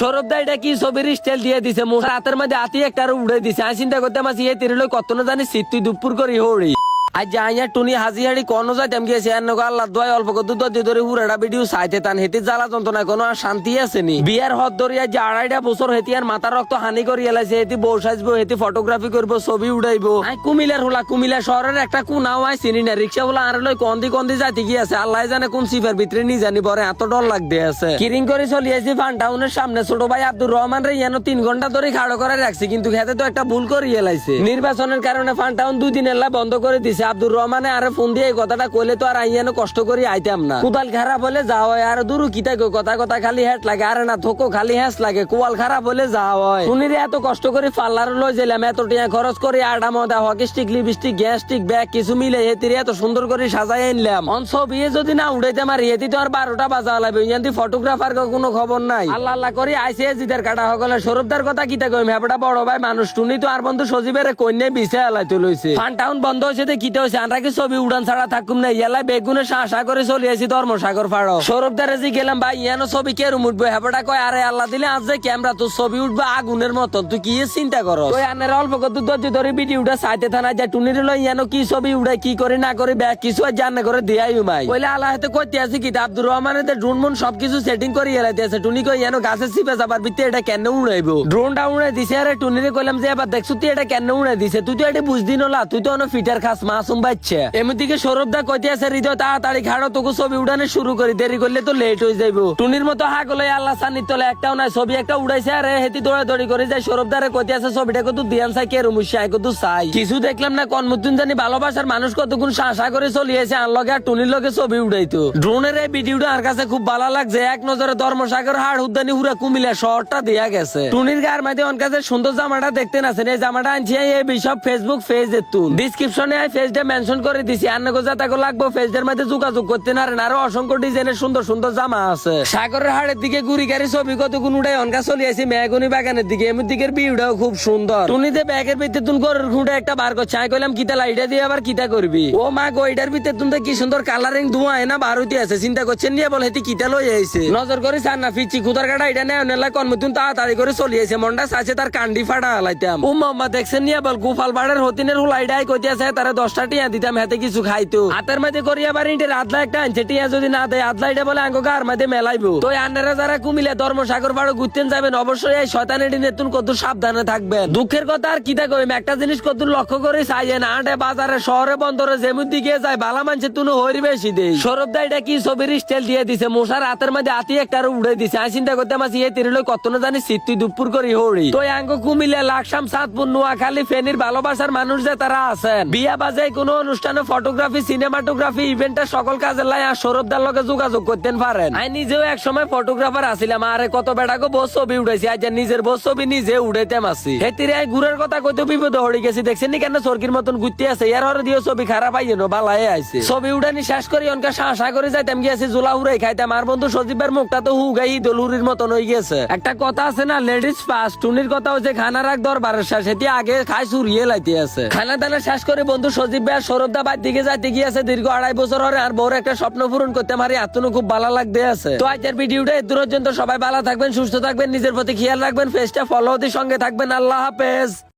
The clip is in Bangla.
সৌরভ দা, এটা কি ছবির স্টাইল দিয়ে দিছে? মোর হাতের মধ্যে হাতি একটা উড়ে দিছে। আমি চিন্তা করতে মাসি এই তিরিল কত না জানি শীত তুই দুপুর করি হরি আজ যাইয়া টুনি হাজি হাড়ি কোন যাইতাম গিয়েছে এর নগো আল্লাহ দোয়াই অল্প কত দুধ ধরে হুড়াটা ভিডিও সাইতে তান। হেতি জ্বালা যন্ত্রণা কোনো আর শান্তি আসেনি বিয়ার হদ ধরিয়া যে আড়াইটা বছর হেতি আর মাথার রক্ত হানি করি এলাইছে হেতি বউ সাজবো হেতি ফটোগ্রাফি করব, ছবি উড়াইবো। আই কুমিলার হলা কুমিলা শহরের একটা কোনাও আই চিনি না। রিক্সা বলা আর লই কন্দি কন্দি যাইতে গিয়েছে আল্লাহ জানে কোন সিফার ভিতরে নি জানি পরে এত ডর লাগতে আছে। কিরিং করে চলিয়েছি ফান টাউনের সামনে। ছোট ভাই আব্দুর রহমান রে ইয়ানো তিন ঘণ্টা ধরে খাড়ো করে রাখছি, কিন্তু খেতে তো একটা ভুল করে এলাইছে নির্বাচনের কারণে ফান টাউন দুই দিন এলা বন্ধ করে দিছে। আব্দুর রহমানে আরে ফোন দিয়ে কথাটা কইলে তো আর আইয়ানো কষ্ট করি আইতাম না। কুদাল খারাপ হলে যাওয়া হয়, আর দূর কিতা কই কথা কথা খালি হেট লাগে, আরে না থোকো খালি হ্যাস লাগে, কোয়াল খারাপ হলে যা হয়। শুনি রে, এত কষ্ট করে পার্লার লই যেলাম এত টিয়া খরচ করে আডা মদা, hockey stick lipstick gas stick bag কিছু মিলে হেতিরে এত সুন্দর করে সাজাই আনলাম। অন ছবিয়ে যদি না উড়াইতে মারি হেতি তো আর বারোটা বাজা লাগবে ইয়ান্তি ফটোগ্রাফার কোনো খবর নাই। আল্লাহ আল্লাহ করে আইসে জিদের কাটা সকলে সৌরভদার কথা কিতা কইম? হেপটা বড় ভাই, মানুষ টুনি তো আর বন্ধু সজীবের কন্যা বিছে এলাই লইছে। ফান টাউন বন্ধ হয়েছে তো কিতা হয়েছে আমরা কি ছবি উড়ান ছাড়া থাকুম না? ইয়ালাই বেগুনে শাসা করে চলে আসি ধর্মসাগর ফাড়ো সৌরভদার জি গেলাম, ভাই, ইয়ানো ছবি কে রুম উঠবো? হেপটা কয়, আরে আল্লাহ দিলে আজ যে ক্যামেরা, তোর ছবি উঠবে আগুনের মতন তুই কি চিন্তা করো ওই আনের অল্প কত দর্জি ধরে ভিডিওটা সাইতে থানা যা টুনির লই ইয়ানো কি ছবি উড়াই কি করে, না করে ব্যাগ কিছু আর জানে করে দিয়াই মাই বলে আল্লাহ হাতে কইতে আছে কি আব্দুর রহমানের ড্রোন মন সবকিছু সেটিং করে এলাইতে আছে। টুনি কই ইয়ানো গাছের সিপে যাবার ভিতরে এটা কেন উড়াইবো? ড্রোনটা উড়াই দিছে। আরে টুনিরে কইলাম যে, এবার দেখছ তুই এটা কেন উড়াই দিছে? তুই তো এটা বুঝদি নলা তুই তো অন্য ফিটার খাস মাসুম বাচ্চা। এমনিকে সৌরভ দা কইতে আছে, হৃদয়, তাড়াতাড়ি খাড়ো তোকে ছবি উড়ানো শুরু করি। দেরি করলে তো লেট হয়ে যাইবো। টুনির মতো হা গলে আল্লাহ সান্নির তলে একটাও নাই, ছবি একটা উড়াইছে। আরে, হেতি দৌড়া দৌড়ি করে যায়। সৌরভ দারে কইতে আছে, ছবিটা কত দিয়ান চাই, কে রুমুসি আই কত চাই? কিছু দেখলাম না, কনমুদ্দিন জানি ভালোবাসার মানুষ কতক্ষণ শাসা করে চলিয়েছে, আর লগে আর টুনির লগে ছবি উড়াইতো। ড্রোনের এই ভিডিওটা আর কাছে খুব ভালো লাগছে। এক নজরে ধর্মসাগর, হাড়, উদ্যানি, হুরা, কুমিল্লা শহরটা দেয়া গেছে। টুনির গার মাঝে কাছে সুন্দর জামাটা দেখতে না এই জামাটা আনছি, এই সব ফেসবুক পেজ তুন ডিসক্রিপশনে এই পেজটা মেনশন করে দিছি। আর নাকো যাতাকো লাগবো পেজের মধ্যে যোগাযোগ করতে না আরও অসংখ্য ডিজাইনের সুন্দর সুন্দর জামা আছে। সাগরের হাড়ের দিকে গুড়ি গাড়ি ছবি কত উড়াই অনকা চলে আসি মেহগুনি বাগানের দিকে। এমন দিকের বিউটাও খুব সুন্দর। টুনিতে ব্যাগের ভিতরে তুন গরুর খুঁটে একটা বার করছে, আমি কইলাম, কিতা লাইটা দিয়ে আবার কিতা করবি? ও মা গইটার ভিতরে তুমি কি সুন্দর কালারিং ধোঁয়া না বার হইতে আছে, চিন্তা করছেন নিয়ে বলে হেতি কিতা লই আইছে। নজর করে সার না, ফিচি খুদার কাটা এটা নেও নেলা কর্মতুন তাড়াতাড়ি করে চলে আইছে। মনটা চাইছে তার কান্ডি ফাটা হালাইতাম। ও মাম্মা দেখছেন নিয়ে বল গুফাল বাড়ের হতিনের হুলাইডাই কইতে আছে, তারা দশটা টিয়া দিতাম হাতে কিছু খাইতো। হাতের মধ্যে করিয়া বাড়ি আদলা একটা আনছে, টিয়া যদি না দেয় আদলা এটা বলে আঙ্গো গার মধ্যে তো আন্নারা যারা যাবেন, অবশ্যই এই শয়তানের কত সাবধানে থাকবেন। দুঃখের কথা আর কইম একটা জিনিস কত লক্ষ্য করে চাইয়েন আটে বাজারে, শহরে, বন্দরে যেমন দিকে যায়, বালা মানছে তুনো হরি বেশি দেই। সৌরভ দা এটা কি ছবির স্টাইল দিয়ে দিছে? মশার হাতের মধ্যে হাতি একটা উড়ে দিছে। আমি চিন্তা করতে মাসি, এই তিরিল কত না জানি শীত তুই দুপুর করি হরি তো আঙ্গো কুমিলে লাকসাম সাতপুর নোয়াখালী, ফেনীর ভালোবাসার মানুষ যে তারা আছেন। বিয়া বাজে কোনো অনুষ্ঠানে ফটোগ্রাফি সিনেমাটোগ্রাফি ইভেন্টের সকল কাজের লাই আর সৌরভ দার লগে যোগাযোগ করতেন পারেন। আমি নিজেও এক সময় ফটোগ্রাফার আছিলাম আরে কত বেটাকে বস ছবি উঠাইছি আজ নিজের বস ছবি নিজে উঠাইতাম আছি। হেতিরে আই ঘুরের কথা কইতে বিপদ হড়ি গেছি, দেখছেন নি কেন সরকির মতন ঘুরতে আছে? ইয়ার হরে দিও ছবি খারাপ আইয়ে নো, বালাই আইছে। ছবি উঠানি শেষ করি, অনকা শাসা করে যাইতাম গিয়েছি জোলা উড়াই খাইতাম। আর বন্ধু সজীবের মুখটা তো হু গাই দলুরির মতন হয়ে গেছে। একটা কথা আছে না লেডিস ফার্স্ট টুনির কথা হচ্ছে খানা রাখ দরবারের শেষ এটি আগে খাই সুরিয়ে লাইতে আছে। খানা দানা শেষ করে বন্ধু সজীব ভাই সৌরভ দা বাদ দিকে যাইতে গিয়েছে দীর্ঘ আড়াই বছর হরে আর বড় একটা স্বপ্ন পূরণ করতে পারি এতনু খুব ভালো লাগতে আছে। তো আজকের ভিডিওটা এত পর্যন্ত সবাই ভালো থাকবেন, সুস্থ থাকবেন, নিজের প্রতি খেয়াল রাখবেন ফেসটা ফলো সঙ্গে থাকবেন। আল্লাহ হাফেজ।